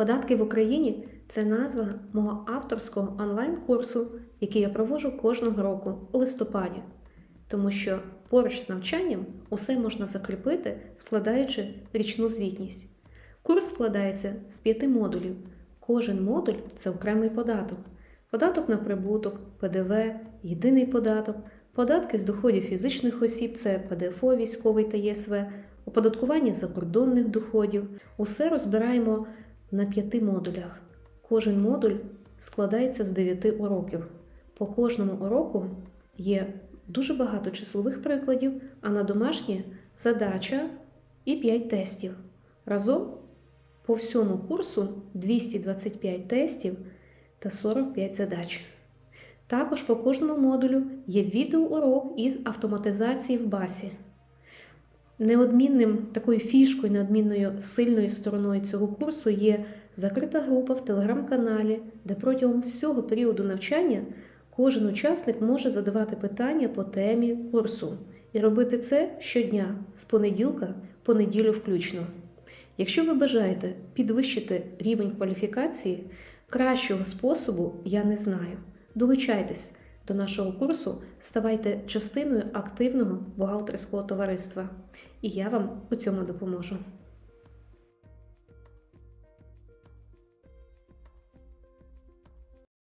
Податки в Україні це назва мого авторського онлайн-курсу, який я проводжу кожного року у листопаді, тому що поруч з навчанням усе можна закріпити, складаючи річну звітність. Курс складається з п'яти модулів. Кожен модуль це окремий податок. Податок на прибуток, ПДВ, єдиний податок, податки з доходів фізичних осіб це ПДФО, військовий та ЄСВ, оподаткування закордонних доходів. Усе розбираємо на п'яти модулях. Кожен модуль складається з дев'яти уроків. По кожному уроку є дуже багато числових прикладів, а на домашнє задача і 5 тестів. Разом по всьому курсу 225 тестів та 45 задач. Також по кожному модулю є відеоурок із автоматизації в басі. Неодмінним такою фішкою, неодмінною сильною стороною цього курсу є закрита група в телеграм-каналі, де протягом всього періоду навчання кожен учасник може задавати питання по темі курсу і робити це щодня з понеділка по неділю включно. Якщо ви бажаєте підвищити рівень кваліфікації, кращого способу я не знаю. Долучайтесь до нашого курсу, ставайте частиною активного бухгалтерського товариства, і я вам у цьому допоможу.